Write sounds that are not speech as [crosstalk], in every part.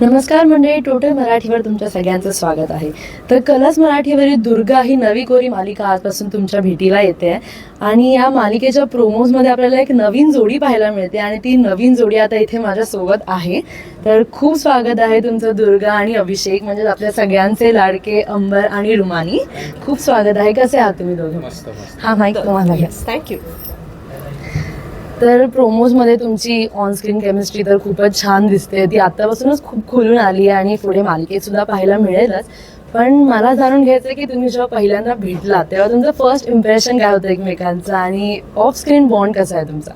नमस्कार मंडळी टोटल मराठीवर तुमच्या सगळ्यांचं स्वागत आहे. तर कलर्स मराठीवरील दुर्गा ही नवी कोरी मालिका आजपासून तुमच्या भेटीला येते आणि या मालिकेच्या प्रोमोजमध्ये आपल्याला एक नवीन जोडी पाहायला मिळते आणि ती नवीन जोडी आता इथे माझ्यासोबत आहे. तर खूप स्वागत आहे तुमचं दुर्गा आणि अभिषेक म्हणजे आपल्या सगळ्यांचे लाडके अंबर आणि रुमानी खूप स्वागत आहे. कसे आहात तुम्ही दोघे? हा माईक तुम्हाला. थँक्यू तर प्रोमोजमध्ये तुमची ऑन स्क्रीन केमिस्ट्री तर खूपच छान दिसते. ती आतापासूनच खूप खुलून आली आहे आणि पुढे मालिकेत सुद्धा पाहायला मिळेलच. पण मला जाणून घ्यायचं आहे की तुम्ही जेव्हा पहिल्यांदा भेटला तेव्हा तुमचं फर्स्ट इम्प्रेशन काय होतं एकमेकांचं आणि ऑफ स्क्रीन बॉन्ड कसा आहे तुमचा?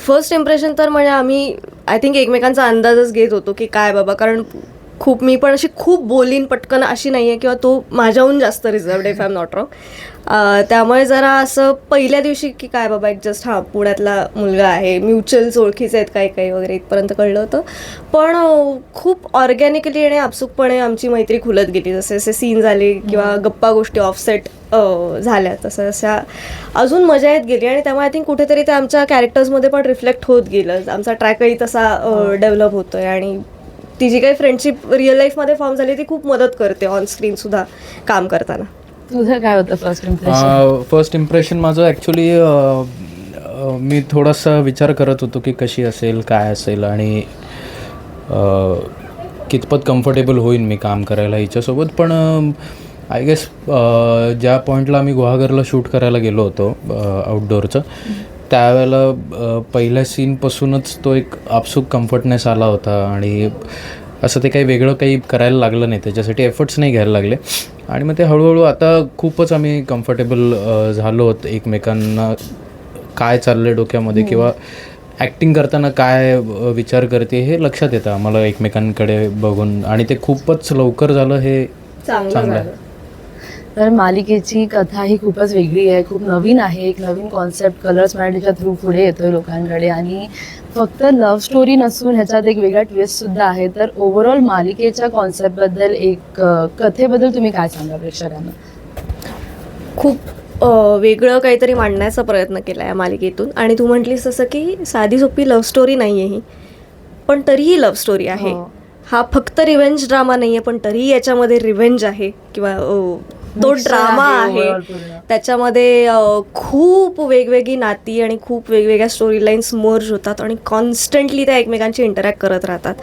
फर्स्ट इम्प्रेशन तर म्हणजे आम्ही आय थिंक एकमेकांचा अंदाजच घेत होतो की काय बाबा कारण खूप मी पण अशी खूप बोलीन पटकन अशी नाही आहे किंवा तो माझ्याहून जास्त reserved if I am not wrong त्यामुळे जरा असं पहिल्या दिवशी की काय बाबा एक जस्ट हां पुण्यातला मुलगा आहे म्युच्युअल्स ओळखीचे आहेत काही काही वगैरे इथपर्यंत कळलं होतं. पण खूप ऑर्गॅनिकली आणि आपसुकपणे आमची मैत्री खुलत गेली. जसे जसे सीन झाले किंवा गप्पा गोष्टी ऑफसेट झाल्या. तसं तशा अजून मजा येत गेली आणि त्यामुळे आय थिंक कुठेतरी ते आमच्या कॅरेक्टर्समध्ये पण रिफ्लेक्ट होत गेलं. आमचा ट्रॅकही तसा डेव्हलप होतोय आणि ती जी काही फ्रेंडशिप रिअल लाईफमध्ये फॉर्म झाली ती खूप मदत करते ऑन स्क्रीन सुद्धा काम करताना. तुझं काय होतं फर्स्ट इम्प्रेशन फर्स्ट इम्प्रेशन माझं ॲक्च्युली मी थोडासा विचार करत होतो की कशी असेल काय असेल आणि अ, कितपत कम्फर्टेबल होईन मी काम करायला हिच्यासोबत. पण आय गेस ज्या पॉईंटला आम्ही गुहागरला शूट करायला गेलो होतो आउटडोअरचं त्यावेळेला पहिल्या सीनपासूनच तो एक आपसूक कम्फर्टनेस आला होता आणि असं ते काही वेगळं काही करायला लागलं नाही. त्याच्यासाठी एफर्ट्स नाही घ्यायला लागले. आणि मग ते हळूहळू आता खूपच आम्ही कम्फर्टेबल झालो होत एकमेकांना काय चाललंय डोक्यामध्ये किंवा ॲक्टिंग करताना काय विचार करते हे लक्षात येतं आम्हाला एकमेकांकडे बघून. आणि ते खूपच लवकर झालं हे चांगलं तर मालिकेची कथा ही खूपच वेगळी आहे. खूप नवीन आहे. एक नवीन कॉन्सेप्ट कलर्स मराठीच्या थ्रू पुढे येतोय लोकांकडे. आणि फक्त लव्ह स्टोरी नसून ह्याच्यात एक वेगळा ट्विस्ट सुद्धा आहे. तर ओव्हरऑल मालिकेच्या कॉन्सेप्टबद्दल एक कथेबद्दल तुम्ही काय सांगा प्रेक्षकांना? खूप वेगळं काहीतरी मांडण्याचा प्रयत्न केला या मालिकेतून. आणि तू म्हटलीस तसं की साधी सोपी लव्ह स्टोरी नाही आहे ही. पण तरीही लव्ह स्टोरी आहे. हो. हा फक्त रिव्हेंज ड्रामा नाही आहे पण तरीही याच्यामध्ये रिव्हेंज आहे. किंवा तो ड्रामा आहे. त्याच्यामध्ये खूप वेगवेगळी नाती आणि खूप वेगवेगळ्या स्टोरी लाईन्स मर्ज होतात आणि कॉन्स्टंटली त्या एकमेकांशी इंटरॅक्ट करत राहतात.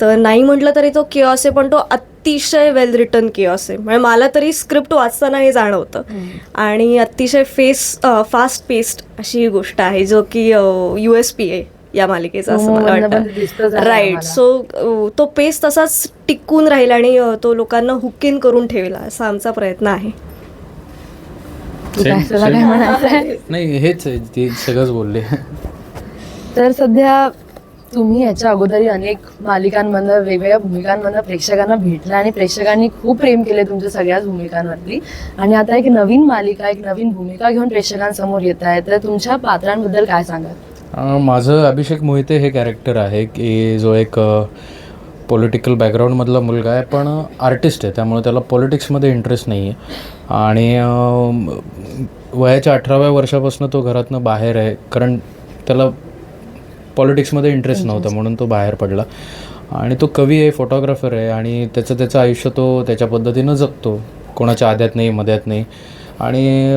तर नाही म्हटलं तरी तो किओस आहे पण तो अतिशय वेल रिटर्न किओस आहे. म्हणजे मला तरी स्क्रिप्ट वाचताना हे जाणवतं. आणि अतिशय फेस फास्ट पेस्ड अशी ही गोष्ट आहे जो की यू एस पी आहे या मालिकेचा असं मला पण दिसतंच वाटतं राईट. सो तो पेस तसाच टिकून राहील आणि तो लोकांना हुकिन करून ठेवला असा आमचा प्रयत्न आहे. नाही हेच सगळंच बोलले. तर सध्या तुम्ही याच्या अगोदरही अनेक मालिकांमधनं वेगवेगळ्या भूमिकांमधनं प्रेक्षकांना भेटला आणि प्रेक्षकांनी खूप प्रेम केले तुमच्या सगळ्याच भूमिकांवरती. आणि आता एक नवीन मालिका एक नवीन भूमिका घेऊन प्रेक्षकांसमोर येत आहे. तर तुमच्या पात्रांबद्दल काय सांगाल? माझं अभिषेक मोहिते हे कॅरेक्टर आहे की जो एक पॉलिटिकल बॅकग्राऊंडमधला मुलगा आहे पण आर्टिस्ट आहे त्यामुळे त्याला पॉलिटिक्समध्ये इंटरेस्ट नाही आहे आणि वयाच्या अठराव्या वर्षापासून तो घरातनं बाहेर आहे कारण त्याला पॉलिटिक्समध्ये इंटरेस्ट नव्हता म्हणून तो बाहेर पडला. आणि तो कवी आहे फोटोग्राफर आहे आणि त्याचं त्याचं आयुष्य तो त्याच्या पद्धतीनं जगतो. कोणाच्या आद्यात नाही मध्यात नाही. आणि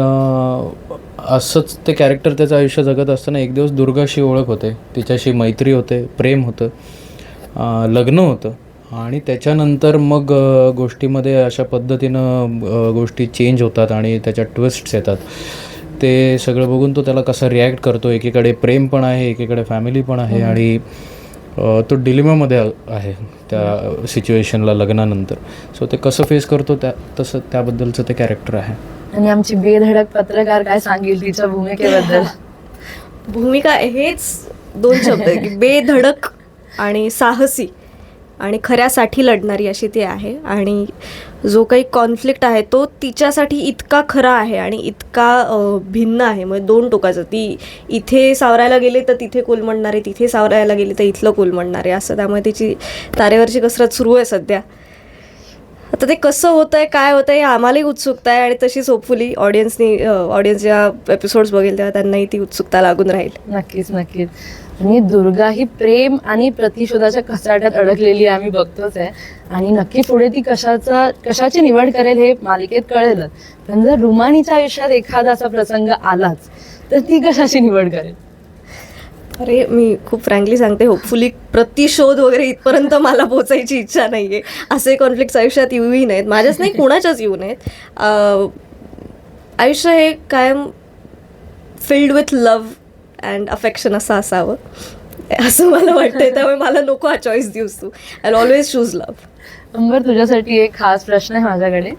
असंच ते कॅरेक्टर त्याचं आयुष्य जगत असताना एक दिवस दुर्गाशी ओळख होते. तिच्याशी मैत्री होते प्रेम होतं लग्न होतं. आणि त्याच्यानंतर मग गोष्टीमध्ये अशा पद्धतीनं गोष्टी चेंज होतात आणि त्याच्यात ट्विस्ट्स येतात. ते सगळं बघून तो त्याला कसा रिॲक्ट करतो. एकीकडे प्रेम पण आहे एकीकडे फॅमिली पण आहे आणि तो डिलिमामध्ये आहे त्या सिच्युएशनला लग्नानंतर. सो ते कसं फेस करतो त्या तसं त्याबद्दलचं ते कॅरेक्टर आहे. आणि आमची बेधडक पत्रकार काय सांगेल तिच्या भूमिकेबद्दल? [laughs] भूमिका हेच दोन शब्द आहे की [laughs] बेधडक आणि साहसी आणि खऱ्यासाठी लढणारी अशी ती आहे. आणि जो काही कॉन्फ्लिक्ट आहे तो तिच्यासाठी इतका खरा आहे आणि इतका भिन्न आहे. म्हणजे दोन टोकाचं. ती इथे सावरायला गेले तर तिथे कोलमडणारे तिथे सावरायला गेले तर इथलं कोलमडणारे असं त्यामुळे तिची तारेवरची कसरत सुरू आहे सध्या. आता ते कसं होतं आहे काय होतं आहे आम्हालाही उत्सुकता आहे आणि तशीच होपफुली ऑडियन्सनी ऑडियन्स ज्या एपिसोड्स बघेल तेव्हा त्यांनाही ती उत्सुकता लागून राहील. नक्कीच नक्कीच. आणि दुर्गा ही प्रेम आणि प्रतिशोधाच्या कचाट्यात अडकलेली आहे, आम्ही बघतोच आहे. आणि नक्की पुढे ती कशाचा कशाची निवड करेल हे मालिकेत कळेलच. पण जर रुमानीच्या आयुष्यात एखादा असा प्रसंग आलाच तर ती कशाची निवड करेल? अरे मी खूप फ्रँकली सांगते होपफुली प्रतिशोध वगैरे इथपर्यंत मला पोचायची इच्छा नाही आहे असे कॉन्फ्लिक्ट आयुष्यात येऊही नाहीत. माझ्याच नाही कुणाच्याच येऊ नयेत. आयुष्य हे कायम filled with love and affection असं असावं. असं मला वाटतंय. त्यामुळे मला नको हा चॉईस देऊस तू. I always choose love Ambar तुझ्यासाठी एक खास प्रश्न आहे माझ्याकडे.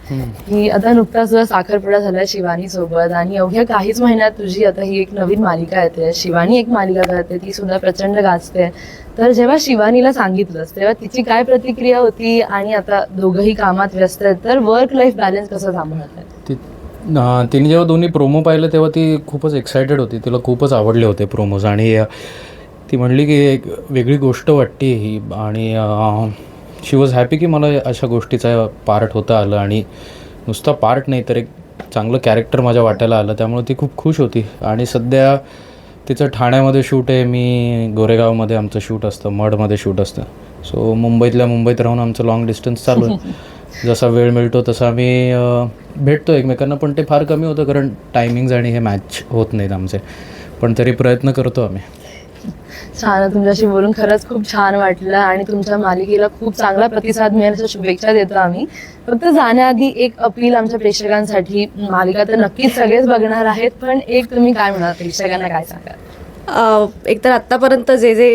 की आता नुकताच तुझा साखरपुडा झाला शिवानी सोबत आणि अवघ्या काहीच महिन्यात तुझी आता ही एक नवीन मालिका येते. शिवानी एक मालिका करते ती सुद्धा प्रचंड गाजते. तर जेव्हा शिवानीला सांगितलंस तेव्हा तिची काय प्रतिक्रिया होती आणि आता दोघंही कामात व्यस्त आहेत तर वर्क लाईफ बॅलन्स कसं सांभाळत तिने जेव्हा दोन्ही प्रोमो पाहिले तेव्हा ती खूपच एक्सायटेड होती. तिला खूपच आवडले होते प्रोमोज आणि ती म्हणली की एक वेगळी गोष्ट वाटते ही. आणि शी वॉज हॅपी की मला अशा गोष्टीचा पार्ट होता आलं आणि नुसता पार्ट नाही तर एक चांगलं कॅरेक्टर माझ्या वाट्याला आलं त्यामुळे ती खूप खुश होती. आणि सध्या तिचं ठाण्यामध्ये शूट आहे मी गोरेगावमध्ये आमचं शूट असतं मडमध्ये शूट असतं. सो मुंबईतल्या मुंबईत राहून आमचं लॉंग डिस्टन्स चालू आहे. [laughs] जसा वेळ मिळतो तसा आम्ही भेटतो एकमेकांना पण ते फार कमी होतं कारण टायमिंग्ज आणि हे मॅच होत नाहीत आमचे. पण तरी प्रयत्न करतो आम्ही. छान तुमच्याशी बोलून खरंच खूप छान वाटलं आणि तुमच्या मालिकेला खूप चांगला प्रतिसाद मिळेल अशा शुभेच्छा देतो आम्ही. फक्त जाण्याआधी एक अपील आमच्या प्रेक्षकांसाठी. मालिका तर नक्कीच सगळेच बघणार आहेत पण एक तुम्ही काय म्हणाल? प्रेक्षकांना काय सांगाल? एक एकतर आत्तापर्यंत जे जे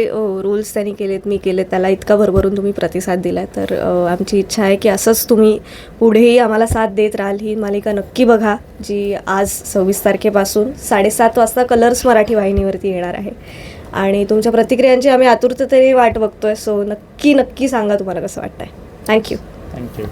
रूल्स त्यांनी केलेत मी केलेत त्याला इतका भरभरून तुम्ही प्रतिसाद दिला तर आमची इच्छा आहे की असंच तुम्ही पुढेही आम्हाला साथ देत राहाल. ही मालिका नक्की बघा जी आज सव्वीस तारखेपासून साडेसात वाजता कलर्स मराठी वाहिनीवरती येणार आहे. आणि तुमच्या प्रतिक्रियांची आम्ही आतुरतेने वाट बघतोय. सो नक्की नक्की सांगा तुम्हाला कसं वाटतंय. Thank you thank you